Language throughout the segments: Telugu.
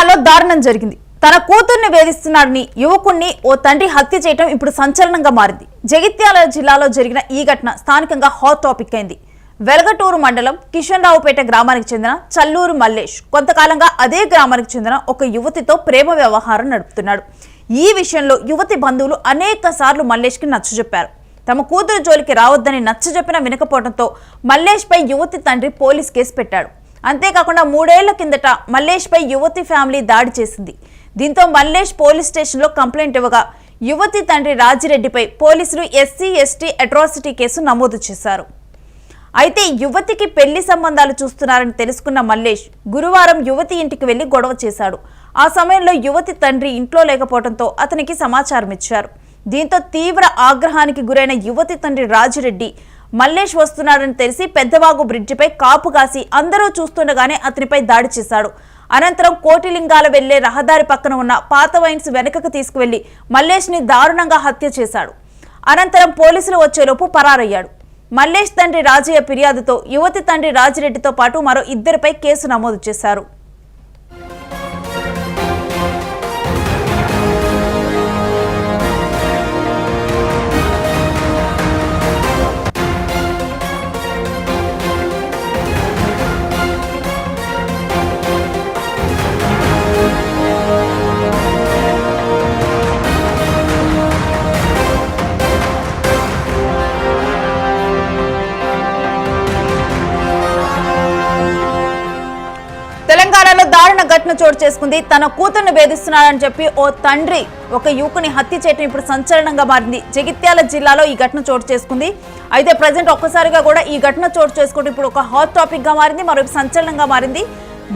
జిల్లాలో దారుణం జరిగింది. తన కూతుర్ని వేధిస్తున్నాడని యువకుణ్ణి ఓ తండ్రి హత్య చేయడం ఇప్పుడు సంచలనంగా మారింది. జగిత్యాల జిల్లాలో జరిగిన ఈ ఘటన స్థానికంగా హాట్ టాపిక్ అయింది. వెలగటూరు మండలం కిషన్ రావుపేట గ్రామానికి చెందిన చల్లూరు మల్లేష్ కొంతకాలంగా అదే గ్రామానికి చెందిన ఒక యువతితో ప్రేమ వ్యవహారం నడుపుతున్నాడు. ఈ విషయంలో యువతి బంధువులు అనేక సార్లు మల్లేష్కి నచ్చజెప్పారు తమ కూతురు జోలికి రావద్దని నచ్చజెప్పిన వినకపోవడంతో మల్లేష్పై యువతి తండ్రి పోలీస్ కేసు పెట్టాడు. అంతేకాకుండా మూడేళ్ళ కిందట మల్లేష్పై యువతి ఫ్యామిలీ దాడి చేసింది. దీంతో మల్లేష్ పోలీస్ స్టేషన్లో కంప్లైంట్ ఇవ్వగా యువతి తండ్రి రాజిరెడ్డిపై పోలీసులు ఎస్సీ ఎస్టీ అట్రాసిటీ కేసు నమోదు చేశారు. అయితే యువతికి పెళ్ళి సంబంధాలు చూస్తున్నారని తెలుసుకున్న మల్లేష్ గురువారం యువతి ఇంటికి వెళ్ళి గొడవ చేశాడు. ఆ సమయంలో యువతి తండ్రి ఇంట్లో లేకపోవడంతో అతనికి సమాచారం ఇచ్చారు దీంతో తీవ్ర ఆగ్రహానికి గురైన యువతి తండ్రి రాజిరెడ్డి మల్లేష్ వస్తున్నాడని తెలిసి పెద్దవాగు బ్రిడ్జిపై కాపు కాసి అందరూ చూస్తుండగానే అతనిపై దాడి చేశాడు. అనంతరం కోటిలింగాల వెళ్ళే రహదారి పక్కన ఉన్న పాత వైన్స్ వెనకకు తీసుకువెళ్ళి మల్లేష్ని దారుణంగా హత్య చేశాడు. అనంతరం పోలీసులు వచ్చేలోపు పరారయ్యాడు. మల్లేష్ తండ్రి రాజయ్య ఫిర్యాదుతో యువతి తండ్రి రాజిరెడ్డితో పాటు మరో ఇద్దరిపై కేసు నమోదు చేశారు. తెలంగాణలో దారుణ ఘటన చోటు చేసుకుంది. తన కూతుర్ని వేధిస్తున్నాడని చెప్పి ఓ తండ్రి ఒక యువకుని హత్య చేయడం ఇప్పుడు సంచలనంగా మారింది. జగిత్యాల జిల్లాలో ఈ ఘటన చోటు చేసుకుంది. అయితే ప్రజెంట్ ఒక్కసారిగా కూడా ఈ ఘటన చోటు చేసుకుంటూ ఇప్పుడు ఒక హాట్ టాపిక్గా మారింది మరొక సంచలనంగా మారింది.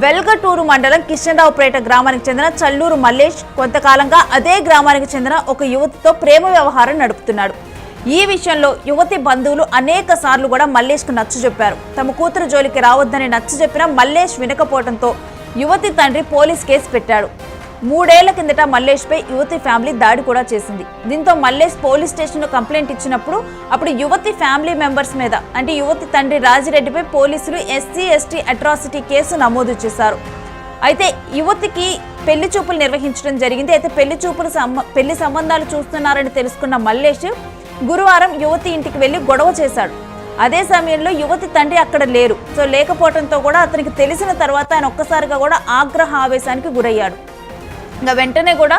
వెల్గటూరు మండలం కిషన్రావుపేట గ్రామానికి చెందిన చల్లూరు మల్లేష్ కొంతకాలంగా అదే గ్రామానికి చెందిన ఒక యువతితో ప్రేమ వ్యవహారం నడుపుతున్నాడు. ఈ విషయంలో యువతి బంధువులు అనేక సార్లు కూడా మల్లేష్కు నచ్చ చెప్పారు తమ కూతురు జోలికి రావద్దని నచ్చ చెప్పినా మల్లేష్ వినకపోవడంతో యువతి తండ్రి పోలీస్ కేసు పెట్టాడు. మూడేళ్ళ కిందట మల్లేష్పై యువతి ఫ్యామిలీ దాడి కూడా చేసింది. దీంతో మల్లేష్ పోలీస్ స్టేషన్లో కంప్లైంట్ ఇచ్చినప్పుడు అప్పుడు యువతి ఫ్యామిలీ మెంబర్స్ మీద అంటే యువతి తండ్రి రాజిరెడ్డిపై పోలీసులు ఎస్సీ ఎస్టీ అట్రాసిటీ కేసు నమోదు చేశారు. అయితే యువతికి పెళ్ళి చూపులు నిర్వహించడం జరిగింది. అయితే పెళ్ళి చూపులు పెళ్ళి సంబంధాలు చూస్తున్నారని తెలుసుకున్న మల్లేష్ గురువారం యువతి ఇంటికి వెళ్ళి గొడవ చేశాడు. అదే సమయంలో యువతి తండ్రి అక్కడ లేరు. సో లేకపోవడంతో కూడా అతనికి తెలిసిన తర్వాత ఆయన ఒక్కసారిగా కూడా ఆగ్రహ ఆవేశానికి గురయ్యాడు. ఇంకా వెంటనే కూడా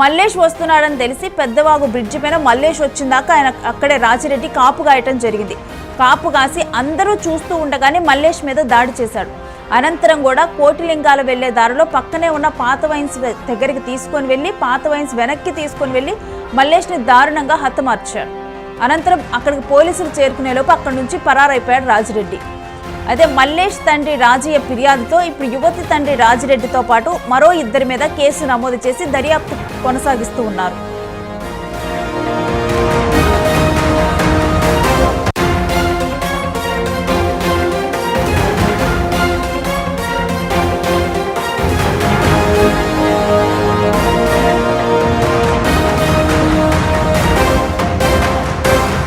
మల్లేష్ వస్తున్నాడని తెలిసి పెద్దవాగు బ్రిడ్జి పైన మల్లేష్ వచ్చిందాక ఆయన అక్కడే రాజిరెడ్డి కాపు గాయటం జరిగింది. కాపు కాసి అందరూ చూస్తూ ఉండగానే మల్లేష్ మీద దాడి చేశాడు. అనంతరం కూడా కోటిలింగాల వెళ్ళే దారిలో పక్కనే ఉన్న పాత వైన్స్ దగ్గరికి తీసుకొని వెళ్ళి పాత వైన్స్ వెనక్కి తీసుకొని వెళ్ళి మల్లేష్ని దారుణంగా హతమార్చాడు అనంతరం అక్కడికి పోలీసులు చేరుకునేలోపు అక్కడి నుంచి పరారైపోయాడు రాజిరెడ్డి. అయితే మల్లేష్ తండ్రి రాజయ్య ఫిర్యాదుతో ఇప్పుడు యువతి తండ్రి రాజిరెడ్డితో పాటు మరో ఇద్దరి మీద కేసు నమోదు చేసి దర్యాప్తు కొనసాగిస్తూ ఉన్నారు.